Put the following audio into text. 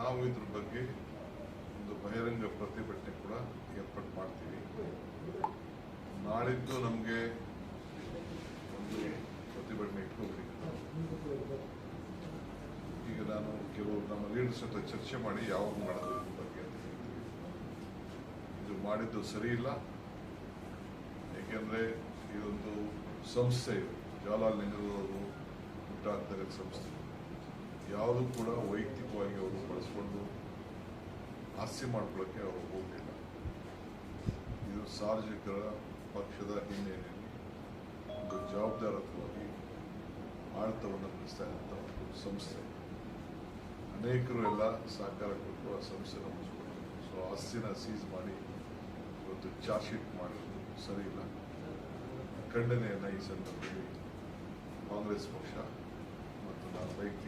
ನಾವು ಇದ್ರ ಬಗ್ಗೆ ಒಂದು ಬಹಿರಂಗ ಪ್ರತಿಭಟನೆ ಕೂಡ ಏರ್ಪಾಡು ಮಾಡ್ತೀವಿ. ನಾಳಿದ್ದು ನಮಗೆ ಒಂದು ಪ್ರತಿಭಟನೆ ಇಟ್ಕೋಬೇಕು ಈಗ ನಾನು ಕೆಲವು ನಮ್ಮ ಲೀಡರ್ಸ್ ಹತ್ರ ಚರ್ಚೆ ಮಾಡಿ ಯಾವಾಗ ಮಾಡೋದು ಇದ್ರ ಬಗ್ಗೆ ಅಂತ ಹೇಳ್ತೀವಿ ಇದು ಮಾಡಿದ್ದು ಸರಿ ಇಲ್ಲ. ಏಕೆಂದರೆ ಇದೊಂದು ಸಂಸ್ಥೆ ಇದೆ. ಜವಾಹರ್ಲಾಲ್ ನೆಹರು ಅವರು ಹುಟ್ಟಾಕ್ತಾರೆ ಸಂಸ್ಥೆ. ಯಾವುದು ಕೂಡ ವೈಯಕ್ತಿಕವಾಗಿ ಅವರು ಹಾಸ್ಯ ಮಾಡ್ಕೊಳ್ಳೋಕ್ಕೆ ಅವರು ಹೋಗಲಿಲ್ಲ. ಇದು ಸಾರ್ವಜನಿಕರ ಪಕ್ಷದ ಹಿನ್ನೆಲೆಯಲ್ಲಿ ಒಂದು ಜವಾಬ್ದಾರತ್ವವಾಗಿ ಆಡಳಿತವನ್ನು ನಡೆಸ್ತಾ ಇರುವಂಥ ಒಂದು ಸಂಸ್ಥೆ. ಅನೇಕರು ಎಲ್ಲ ಸಹಕಾರ ಕೊಟ್ಟು ಆ ಸಂಸ್ಥೆನ ಮುಗಿಸ್ಕೊಂಡು ಸೊ ಆಸ್ತಿನ ಸೀಸ್ ಮಾಡಿ ಇವತ್ತು ಚಾರ್ಜ್ ಶೀಟ್ ಮಾಡಿರೋದು ಸರಿ ಇಲ್ಲ. ಖಂಡನೆಯನ್ನು ಈ ಸಂದರ್ಭದಲ್ಲಿ ಕಾಂಗ್ರೆಸ್ ಪಕ್ಷ ಮತ್ತು ನಾನು ವೈಯಕ್ತಿಕವಾಗಿ